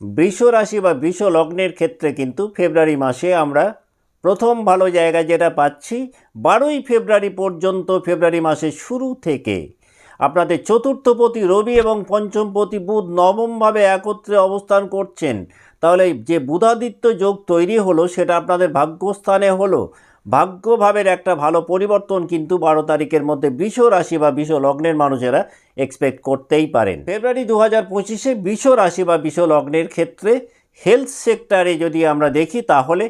বৃষ রাশি বা বৃষ লগ্নের ক্ষেত্রে কিন্তু ফেব্রুয়ারি মাসে আমরা প্রথম ভালো জায়গা যেটা পাচ্ছি, বারোই ফেব্রুয়ারি পর্যন্ত ফেব্রুয়ারি মাসের শুরু থেকে। আপনাদের চতুর্থপতি রবি এবং পঞ্চমপতি বুধ নবমভাবে একত্রে অবস্থান করছেন। তাহলে যে বুধাদিত্য যোগ তৈরি হলো, সেটা আপনাদের ভাগ্যস্থানে হলো। ভাগ্যভাবের একটা ভালো পরিবর্তন কিন্তু বারো তারিখের মধ্যে বৃষ রাশি বা বৃষ লগ্নের মানুষেরা এক্সপেক্ট করতেই পারেন। ফেব্রুয়ারি দু হাজার পঁচিশে বৃষ রাশি বা বৃষ লগ্নের ক্ষেত্রে হেলথ সেক্টরে যদি আমরা দেখি, তাহলে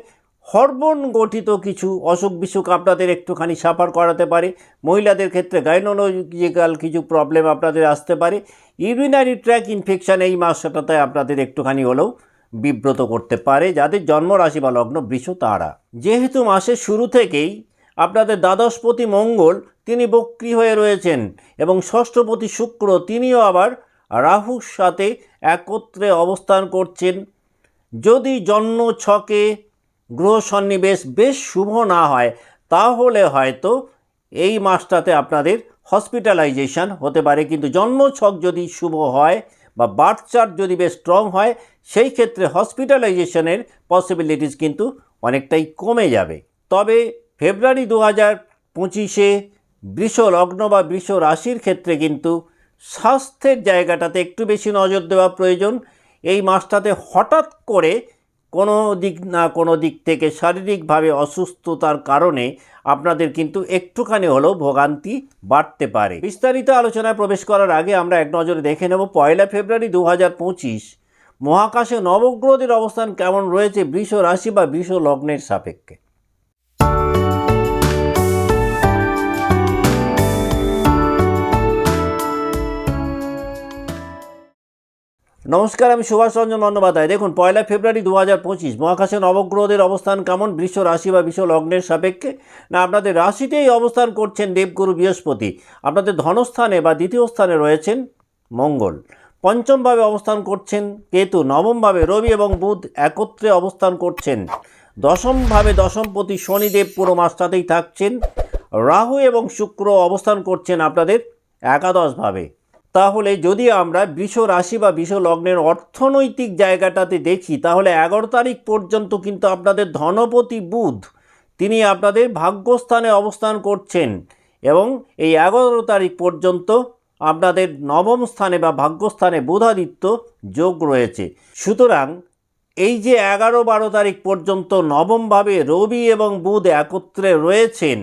হরমোন গঠিত কিছু অসুখ বিসুখ আপনাদের একটুখানি সাফার করাতে পারে। মহিলাদের ক্ষেত্রে গাইনোলজিক্যাল কিছু প্রবলেম আপনাদের আসতে পারে। ইউরিনারি ট্র্যাক ইনফেকশান এই মাসটাতে আপনাদের একটুখানি হলেও বিব্রত করতে পারে যাদের জন্মরাশি বা লগ্ন বৃষ তারা। যেহেতু মাসের শুরু থেকেই আপনাদের দ্বাদশপতি মঙ্গল, তিনি বক্রী হয়ে রয়েছেন এবং ষষ্ঠপতি শুক্র, তিনিও আবার রাহুর সাথে একত্রে অবস্থান করছেন। যদি জন্ম ছকে গ্রহ সন্নিবেশ বেশ শুভ না হয়, তাহলে হয়তো এই মাসটাতে আপনাদের হসপিটালাইজেশন হতে পারে। কিন্তু জন্মছক যদি শুভ হয় বা বার্থ চার্ট যদি বেশ স্ট্রং হয় সেই ক্ষেত্রে হসপিটালাইজেশনের পসিবিলিটিস কিন্তু অনেকটাই কমে যাবে। তবে ফেব্রুয়ারি দু হাজার পঁচিশে বৃষ লগ্ন বা বৃষ রাশির ক্ষেত্রে কিন্তু স্বাস্থ্যের জায়গাটাতে একটু বেশি নজর দেওয়া প্রয়োজন। এই মাসটাতে হঠাৎ করে কোনো দিক না কোনো দিক থেকে শারীরিকভাবে অসুস্থতার কারণে আপনাদের কিন্তু একটুখানি হলেও ভোগান্তি বাড়তে পারে। বিস্তারিত আলোচনায় প্রবেশ করার আগে আমরা এক নজরে দেখে নেব পয়লা ফেব্রুয়ারি দু হাজার পঁচিশ মহাকাশে নবগ্রহদের অবস্থান কেমন রয়েছে বৃষ রাশি বা বৃষ লগ্নের সাপেক্ষে? নমস্কার, আমি সুভাষ রঞ্জন বন্দ্যোপাধ্যায়। দেখুন, পয়লা ফেব্রুয়ারি দু হাজার পঁচিশ, মহাকাশে নবগ্রহদের অবস্থান কেমন বৃষ রাশি বা বিশ্ব লগ্নের সাপেক্ষে? না, আপনাদের রাশিতেই অবস্থান করছেন দেবগুরু বৃহস্পতি। আপনাদের ধনস্থানে বা দ্বিতীয় স্থানে রয়েছেন মঙ্গল। পঞ্চমভাবে অবস্থান করছেন কেতু, নবমভাবে রবি এবং বুধ একত্রে অবস্থান করছেন। দশমভাবে দশমপতি শনিদেব পুরো মাসটাতেই থাকছেন। রাহু এবং শুক্র অবস্থান করছেন আপনাদের একাদশভাবে। তাহলে যদি আমরা বৃষ রাশি বা বৃষ লগ্নের অর্থনৈতিক জায়গাটাতে দেখি, তাহলে এগারো তারিখ পর্যন্ত কিন্তু আপনাদের ধনপতি বুধ, তিনি আপনাদের ভাগ্যস্থানে অবস্থান করছেন এবং এই এগারো তারিখ পর্যন্ত আপনাদের নবম স্থানে বা ভাগ্যস্থানে বুধাদিত্য যোগ রয়েছে। সুতরাং এই যে এগারো বারো তারিখ পর্যন্ত নবমভাবে রবি এবং বুধ একত্রে রয়েছেন,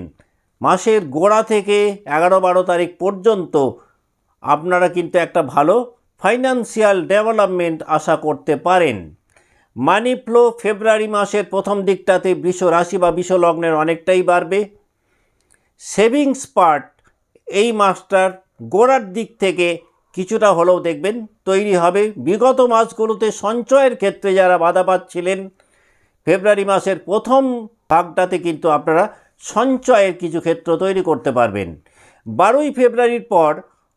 মাসের গোড়া থেকে এগারো বারো তারিখ পর্যন্ত আপনারা কিন্তু একটা ভালো ফাইন্যান্সিয়াল ডেভেলপমেন্ট আশা করতে পারেন। মানি ফ্লো ফেব্রুয়ারি মাসের প্রথম দিকটাতে বৃষ রাশি বা বৃষ লগ্নের অনেকটাই বাড়বে। সেভিংস পার্ট এই মাসটার গোড়ার দিক থেকে কিছুটা হলেও দেখবেন তৈরি হবে। বিগত মাসগুলোতে সঞ্চয়ের ক্ষেত্রে যারা বাধা পাচ্ছিলেন, ফেব্রুয়ারি মাসের প্রথম ভাগটাতে কিন্তু আপনারা সঞ্চয়ের কিছু ক্ষেত্র তৈরি করতে পারবেন। বারোই ফেব্রুয়ারির পর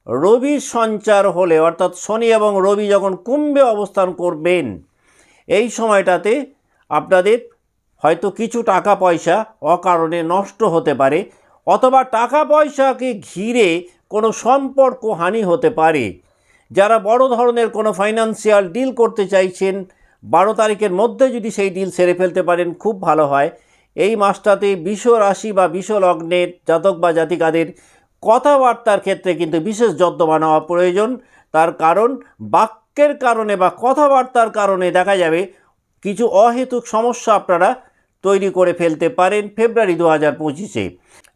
রবির সঞ্চার হলে, অর্থাৎ শনি এবং রবি যখন কুম্ভে অবস্থান করবেন, এই সময়টাতে আপনাদের হয়তো কিছু টাকা পয়সা অকারণে নষ্ট হতে পারে। অথবা টাকা পয়সাকে ঘিরে কোনো সম্পর্ক হানি হতে পারে। যারা বড় ধরনের কোনো ফাইন্যান্সিয়াল ডিল করতে চাইছেন, বারো তারিখের মধ্যে যদি সেই ডিল সেরে ফেলতে পারেন, খুব ভালো হয়। এই মাসটাতে বিষ রাশি বা বিষ লগ্নের জাতক বা জাতিকাদের কথাবার্তার ক্ষেত্রে কিন্তু বিশেষ যত্নবান হওয়া প্রয়োজন। তার কারণ, বাক্যের কারণে বা কথাবার্তার কারণে দেখা যাবে কিছু অহেতুক সমস্যা আপনারা তৈরি করে ফেলতে পারেন ফেব্রুয়ারি দু হাজার পঁচিশে।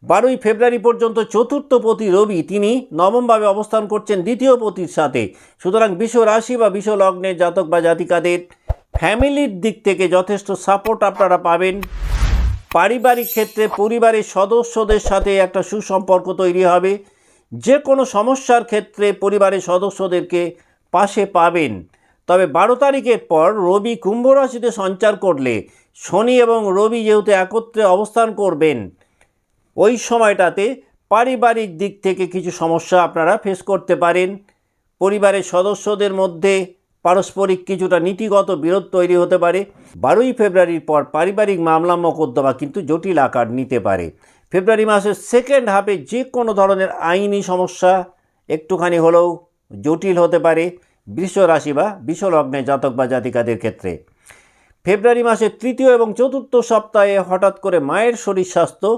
বারোই ফেব্রুয়ারি পর্যন্ত চতুর্থ পতি রবি তিনি নবমভাবে অবস্থান করছেন দ্বিতীয় পতির সাথে। সুতরাং বিশ্ব রাশি বা বিশ্ব লগ্নের জাতক বা জাতিকাদের ফ্যামিলির দিক থেকে যথেষ্ট সাপোর্ট আপনারা পাবেন। পারিবারিক ক্ষেত্রে পরিবারের সদস্যদের সাথে একটা সুসম্পর্ক তৈরি হবে। যে কোনো সমস্যার ক্ষেত্রে পরিবারের সদস্যদেরকে পাশে পাবেন। তবে বারো তারিখের পর রবি কুম্ভ রাশিতে সঞ্চার করলে শনি এবং রবি যেহেতু একত্রে অবস্থান করবেন, ওই সময়টাতে পারিবারিক দিক থেকে কিছু সমস্যা আপনারা ফেস করতে পারেন। পরিবারের সদস্যদের মধ্যে পারস্পরিক কিছুটা নীতিগত বিরোধ তৈরি হতে পারে। বারোই ফেব্রুয়ারির পর পারিবারিক মামলা মোকদ্দমা কিন্তু জটিল আকার নিতে পারে। ফেব্রুয়ারি মাসের সেকেন্ড হাফে যে কোনো ধরনের আইনি সমস্যা একটুখানি হলেও জটিল হতে পারে। বৃষ রাশি বা বিশ্বলগ্নে জাতক বা জাতিকাদের ক্ষেত্রে। ফেব্রুয়ারি মাসের তৃতীয় এবং চতুর্থ সপ্তাহে হঠাৎ করে মায়ের শরীর স্বাস্থ্য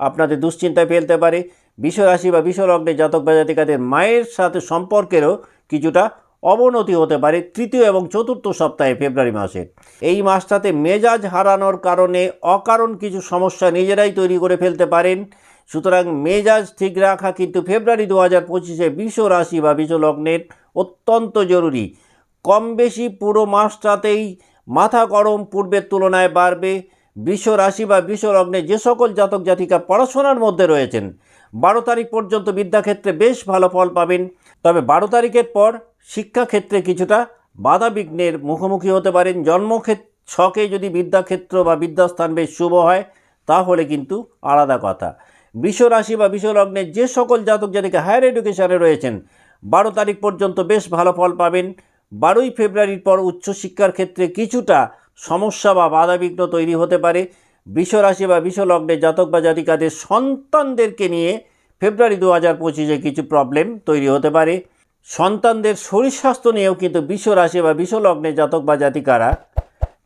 আপনাদের দুশ্চিন্তায় ফেলতে পারে। বিশ্বরাশি বা বিশ্বলগ্নে জাতক বা জাতিকাদের মায়ের সাথে সম্পর্কেরও কিছুটা অবনতি হতে পারে তৃতীয় এবং চতুর্থ সপ্তাহে ফেব্রুয়ারি মাসে। এই মাসটাতে মেজাজ হারানোর কারণে অকারণ কিছু সমস্যা নিজেরাই তৈরি করে ফেলতে পারেন। সুতরাং মেজাজ ঠিক রাখা কিন্তু ফেব্রুয়ারি দু হাজার পঁচিশে বিশ্ব রাশি বা বিশ্ব লগ্নের অত্যন্ত জরুরি। কম বেশি পুরো মাসটাতেই মাথা গরম পূর্বের তুলনায় বাড়বে। বিশ্ব রাশি বা বিশ্ব লগ্নে যে সকল জাতক জাতিকা পড়াশোনার মধ্যে রয়েছেন, বারো তারিখ পর্যন্ত বিদ্যাক্ষেত্রে বেশ ভালো ফল পাবেন। তবে বারো তারিখের পর শিক্ষাক্ষেত্রে কিছুটা বাধা বিঘ্নের মুখোমুখি হতে পারেন। জন্মক্ষেত্র ছকে যদি বিদ্যাক্ষেত্র বা বিদ্যাস্থান বেশ শুভ হয়, তাহলে কিন্তু আলাদা কথা। বিশ্ব রাশি বা বিশ্ব লগ্নের যে সকল জাতক জাতিকা হায়ার এডুকেশনে রয়েছেন, বারো তারিখ পর্যন্ত বেশ ভালো ফল পাবেন। বারোই ফেব্রুয়ারির পর উচ্চশিক্ষার ক্ষেত্রে কিছুটা সমস্যা বা বাধাবিঘ্ন তৈরি হতে পারে। বিশ্বরাশি বা বিশ্বলগ্নে জাতক বা জাতিকাদের সন্তানদেরকে নিয়ে ফেব্রুয়ারি দু হাজার পঁচিশে কিছু প্রবলেম তৈরি হতে পারে। সন্তানদের শরীর স্বাস্থ্য নিয়েও কিন্তু বিশ্বরাশি বা বিশ্বলগ্নে জাতক বা জাতিকারা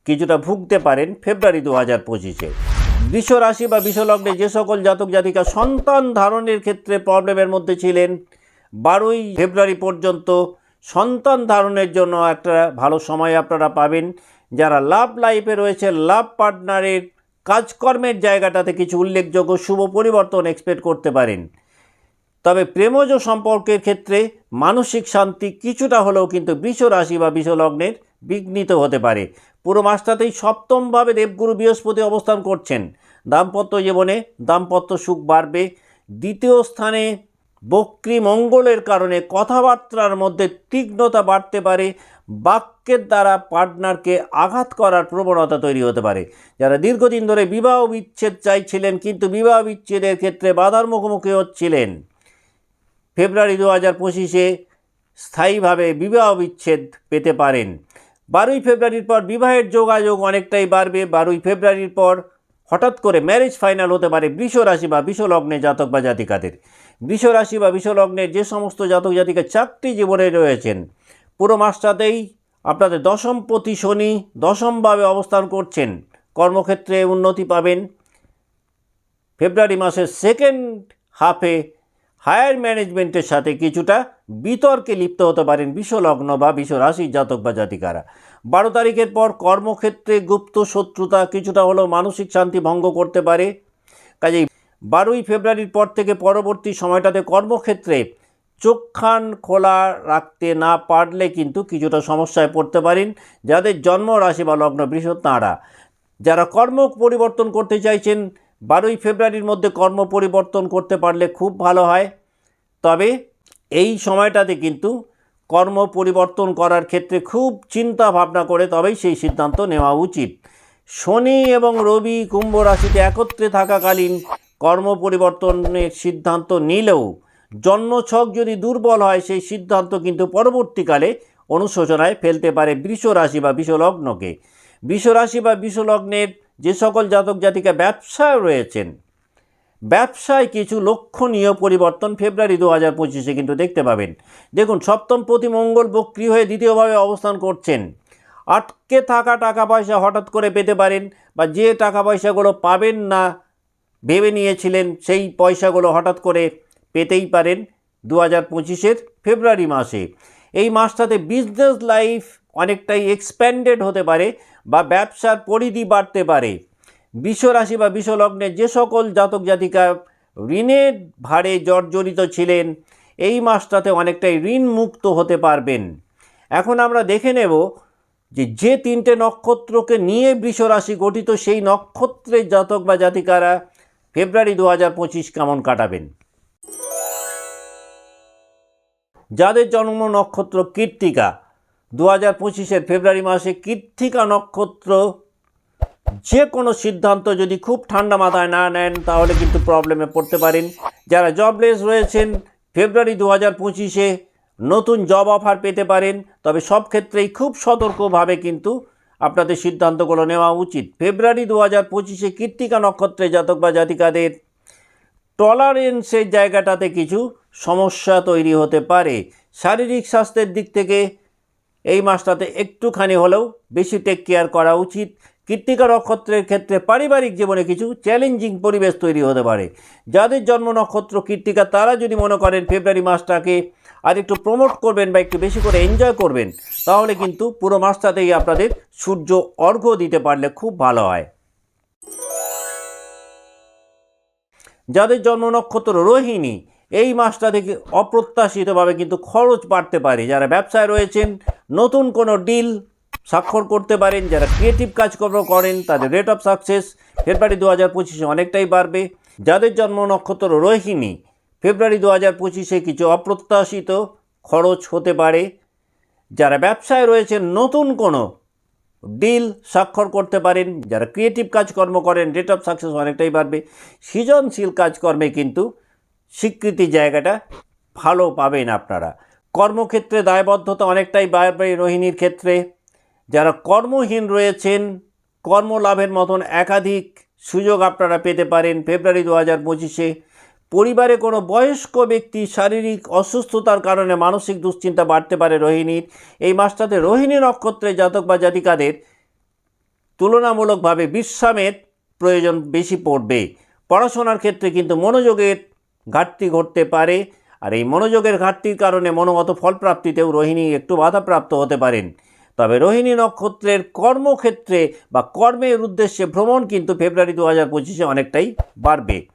কিছুটা ভুগতে পারেন ফেব্রুয়ারি দু হাজার পঁচিশে। বিশ্ব রাশি বা বিশ্বলগ্নে যে সকল জাতক জাতিকা সন্তান ধারণের ক্ষেত্রে প্রবলেমের মধ্যে ছিলেন, বারোই ফেব্রুয়ারি পর্যন্ত সন্তান ধারণের জন্য একটা ভালো সময় আপনারা পাবেন। যারা লাভ লাইফে রয়েছে, লাভ পার্টনারের কাজকর্মের জায়গাটাতে কিছু উল্লেখযোগ্য শুভ পরিবর্তন এক্সপেক্ট করতে পারেন। তবে প্রেমজ সম্পর্কের ক্ষেত্রে মানসিক শান্তি কিছুটা হলেও কিন্তু বৃষ রাশি বা বিষলগ্নের বিঘ্নিত হতে পারে। পুরো মাসটাতেই সপ্তমভাবে দেবগুরু বৃহস্পতি অবস্থান করছেন। দাম্পত্য জীবনে দাম্পত্য সুখ বাড়বে। দ্বিতীয় স্থানে বক্রী মঙ্গলের কারণে কথাবার্তার মধ্যে তীক্ষ্ণতা বাড়তে পারে। বাক্যের দ্বারা পার্টনারকে আঘাত করার প্রবণতা তৈরি হতে পারে। যারা দীর্ঘদিন ধরে বিবাহ বিচ্ছেদ চাইছিলেন কিন্তু বিবাহ বিচ্ছেদের ক্ষেত্রে বাধার মুখোমুখি হচ্ছিলেন। ফেব্রুয়ারি দু হাজার পঁচিশে স্থায়ীভাবে বিবাহ বিচ্ছেদ পেতে পারেন। বারোই ফেব্রুয়ারির পর বিবাহের যোগাযোগ অনেকটাই বাড়বে। বারোই ফেব্রুয়ারির পর হঠাৎ করে ম্যারেজ ফাইনাল হতে পারে বৃষ রাশি বা বিষলগ্নে জাতক বা জাতিকাদের। বৃষ রাশি বা বিষলগ্নের যে সমস্ত জাতক জাতিকা চাকরি জীবনে রয়েছেন, পুরো মাসটাতেই আপনাদের দশম প্রতি শনি দশমভাবে অবস্থান করছেন। কর্মক্ষেত্রে উন্নতি পাবেন। ফেব্রুয়ারি মাসের সেকেন্ড হাফে হায়ার ম্যানেজমেন্টের সাথে কিছুটা বিতর্কে লিপ্ত হতে পারেন বিশ্বলগ্ন বা বিশ্ব রাশির জাতক বা জাতিকারা। বারো তারিখের পর কর্মক্ষেত্রে গুপ্ত শত্রুতা কিছুটা হলেও মানসিক শান্তি ভঙ্গ করতে পারে। কাজেই বারোই ফেব্রুয়ারির পর থেকে পরবর্তী সময়টাতে কর্মক্ষেত্রে চোখখান খোলা রাখতে না পারলে কিন্তু কিছুটা সমস্যায় পড়তে পারেন যাদের জন্ম রাশি বা লগ্ন বৃষ তাঁরা। যারা কর্ম পরিবর্তন করতে চাইছেন বারোই ফেব্রুয়ারির মধ্যে কর্ম পরিবর্তন করতে পারলে খুব ভালো হয়। তবে এই সময়টাতে কিন্তু কর্ম পরিবর্তন করার ক্ষেত্রে খুব চিন্তা ভাবনা করে তবেই সেই সিদ্ধান্ত নেওয়া উচিত। শনি এবং রবি কুম্ভ রাশিতে একত্রে থাকাকালীন কর্ম পরিবর্তনের সিদ্ধান্ত নিলেও জন্মছক যদি দুর্বল হয়, সেই সিদ্ধান্ত কিন্তু পরবর্তীকালে অনুশোচনায় ফেলতে পারে বৃষ রাশি বা বিষলগ্নকে। বৃষ রাশি বা বিষলগ্নের যে সকল জাতক জাতিকা ব্যবসায় রয়েছেন, ব্যবসায় কিছু লক্ষণীয় পরিবর্তন ফেব্রুয়ারি দু হাজার পঁচিশে কিন্তু দেখতে পাবেন। দেখুন, সপ্তম প্রতি মঙ্গল বক্রি হয়ে দ্বিতীয়ভাবে অবস্থান করছেন। আটকে থাকা টাকা পয়সা হঠাৎ করে পেতে পারেন বা যে টাকা পয়সাগুলো পাবেন না ভেবে নিয়েছিলেন, সেই পয়সাগুলো হঠাৎ করে পেতেই পারেন দু হাজার পঁচিশের ফেব্রুয়ারি মাসে। এই মাসটাতে বিজনেস লাইফ অনেকটাই এক্সপ্যান্ডেড হতে পারে বা ব্যবসার পরিধি বাড়তে পারে। বিশ্বরাশি বা বিশ্বলগ্নে যে সকল জাতক জাতিকা ঋণের ভারে জর্জরিত ছিলেন, এই মাসটাতে অনেকটাই ঋণ মুক্ত হতে পারবেন। এখন আমরা দেখে নেব যে যে তিনটে নক্ষত্রকে নিয়ে বৃষরাশি গঠিত সেই নক্ষত্রের জাতক বা জাতিকারা ফেব্রুয়ারি দু হাজার পঁচিশ কেমন কাটাবেন। যাদের জন্ম নক্ষত্র কীর্তিকা দু হাজার পঁচিশের ফেব্রুয়ারি মাসে কীর্তিকা নক্ষত্র যে কোনো সিদ্ধান্ত যদি খুব ঠান্ডা মাথায় না নেন, তাহলে কিন্তু প্রবলেমে পড়তে পারেন। যারা জবলেস রয়েছেন, ফেব্রুয়ারি দু হাজার পঁচিশে নতুন জব অফার পেতে পারেন। তবে সব ক্ষেত্রেই খুব সতর্কভাবে কিন্তু আপনাদের সিদ্ধান্তগুলো নেওয়া উচিত। ফেব্রুয়ারি দু হাজার পঁচিশে কীর্তিকা নক্ষত্রে জাতক বা জাতিকাদের টলারেন্সের জায়গাটাতে কিছু সমস্যা তৈরি হতে পারে। শারীরিক স্বাস্থ্যের দিক থেকে এই মাসটাতে একটুখানি হলেও বেশি টেক কেয়ার করা উচিত। কৃত্তিকা নক্ষত্রের ক্ষেত্রে পারিবারিক জীবনে কিছু চ্যালেঞ্জিং পরিবেশ তৈরি হতে পারে। যাদের জন্ম নক্ষত্র কৃত্তিকা, তারা যদি মনে করেন ফেব্রুয়ারি মাসটাকে আর একটু প্রমোট করবেন বা একটু বেশি করে এনজয় করবেন, তাহলে কিন্তু পুরো মাসটাতেই আপনাদের সূর্য অর্ঘ্য দিতে পারলে খুব ভালো হয়। যাদের জন্ম নক্ষত্র রোহিণী এই মাসটা থেকে অপ্রত্যাশিতভাবে কিন্তু খরচ বাড়তে পারে। যারা ব্যবসায় রয়েছেন, নতুন কোনো ডিল স্বাক্ষর করতে পারেন, যারা ক্রিয়েটিভ কাজকর্ম করেন, তাদের রেট অফ সাকসেস ফেব্রুয়ারি দু হাজার পঁচিশে অনেকটাই বাড়বে। যাদের জন্ম নক্ষত্র রোহিণী ফেব্রুয়ারি দু হাজার পঁচিশে কিছু অপ্রত্যাশিত খরচ হতে পারে। যারা ব্যবসায় রয়েছেন, নতুন কোনো ডিল স্বাক্ষর করতে পারেন, যারা ক্রিয়েটিভ কাজকর্ম করেন রেট অফ সাকসেস অনেকটাই বাড়বে। সৃজনশীল কাজকর্মে কিন্তু স্বীকৃতি জায়গাটা ভালো পাবেন আপনারা। কর্মক্ষেত্রে দায়বদ্ধতা অনেকটাই বাড়বে রোহিণীর ক্ষেত্রে। যারা কর্মহীন রয়েছেন, কর্মলাভের মতন একাধিক সুযোগ আপনারা পেতে পারেন ফেব্রুয়ারি দু হাজার পঁচিশে। পরিবারে কোনো বয়স্ক ব্যক্তি শারীরিক অসুস্থতার কারণে মানসিক দুশ্চিন্তা বাড়তে পারে রোহিণীর। এই মাসটাতে রোহিণী নক্ষত্রে জাতক বা জাতিকাদের তুলনামূলকভাবে বিশ্রামের প্রয়োজন বেশি পড়বে। পড়াশোনার ক্ষেত্রে কিন্তু মনোযোগের ঘাটতি ঘটতে পারে। আর এই মনোযোগের ঘাটতির কারণে মনোগত ফলপ্রাপ্তিতেও রোহিণী একটু বাধাপ্রাপ্ত হতে পারেন। তবে রোহিণী নক্ষত্রের কর্মক্ষেত্রে বা কর্মের উদ্দেশ্যে ভ্রমণ কিন্তু ফেব্রুয়ারি দু হাজার পঁচিশে অনেকটাই বাড়বে।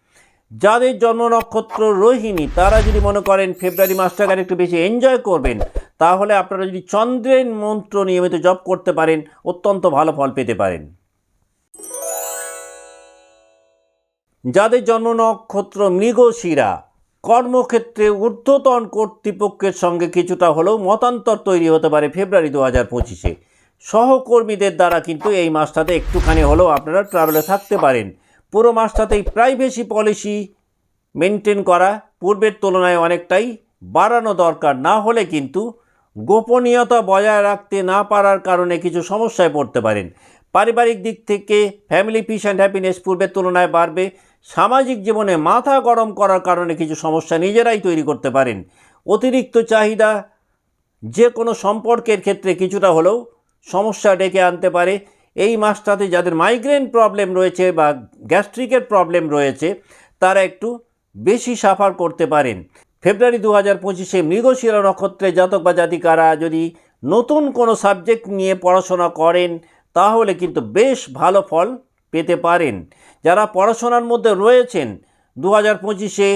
যাদের জন্ম নক্ষত্র রোহিণী, তারা যদি মনে করেন ফেব্রুয়ারি মাসটাকে একটু বেশি এনজয় করবেন, তাহলে আপনারা যদি চন্দ্রের মন্ত্র নিয়মিত জপ করতে পারেন, অত্যন্ত ভালো ফল পেতে পারেন। যাদের জন্ম নক্ষত্র মৃগশিরা, কর্মক্ষেত্রে ঊর্ধ্বতন কর্তৃপক্ষের সঙ্গে কিছুটা হলেও মতান্তর তৈরি হতে পারে ফেব্রুয়ারি দু হাজার পঁচিশে। সহকর্মীদের দ্বারা কিন্তু এই মাসটাতে একটুখানি হলেও আপনারা ট্রাভেলে থাকতে পারেন। পুরো মাসটাতেই প্রাইভেসি পলিসি মেনটেন করা পূর্বের তুলনায় অনেকটাই বাড়ানো দরকার। না হলে কিন্তু গোপনীয়তা বজায় রাখতে না পারার কারণে কিছু সমস্যায় পড়তে পারেন। পারিবারিক দিক থেকে ফ্যামিলি পিস অ্যান্ড হ্যাপিনেস পূর্বের তুলনায় বাড়বে। সামাজিক জীবনে মাথা গরম করার কারণে কিছু সমস্যা নিজেরাই তৈরি করতে পারেন। অতিরিক্ত চাহিদা যে কোনো সম্পর্কের ক্ষেত্রে কিছুটা হলেও সমস্যা ডেকে আনতে পারে। এই মাসটাতে যাদের মাইগ্রেন প্রবলেম রয়েছে বা গ্যাস্ট্রিকের প্রবলেম রয়েছে, তারা একটু বেশি সাফার করতে পারেন। ফেব্রুয়ারি দু হাজার পঁচিশে মৃগশিরা নক্ষত্রে জাতক বা জাতিকারা যদি নতুন কোনো সাবজেক্ট নিয়ে পড়াশোনা করেন তাহলে কিন্তু বেশ ভালো ফল পেতে পারেন। যারা পড়াশোনার মধ্যে রয়েছেন দু হাজার পঁচিশে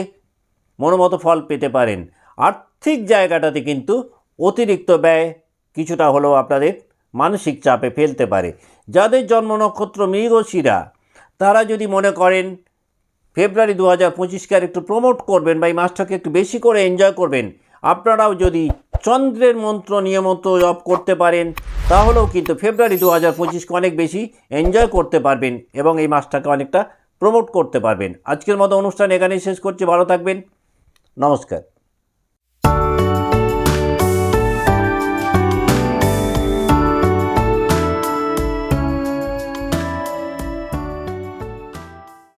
মনোমতো ফল পেতে পারেন। আর্থিক জায়গাটাতে কিন্তু অতিরিক্ত ব্যয় কিছুটা হলেও আপনাদের মানসিক চাপে ফেলতে পারে। যাদের জন্ম নক্ষত্র মৃগশিরা, তারা যদি মনে করেন, ফেব্রুয়ারি দু হাজার পঁচিশকে আর একটু প্রমোট করবেন বা এই মাসটাকে একটু বেশি করে এনজয় করবেন, আপনারাও যদি চন্দ্রের মন্ত্র নিয়মন্ত জপ করতে পারেন তাহলেও কিন্তু ফেব্রুয়ারি দু হাজার পঁচিশকে অনেক বেশি এনজয় করতে পারবেন এবং এই মাসটাকে অনেকটা প্রমোট করতে পারবেন। আজকের মতো অনুষ্ঠান এখানেই শেষ করছি। ভালো থাকবেন। নমস্কার।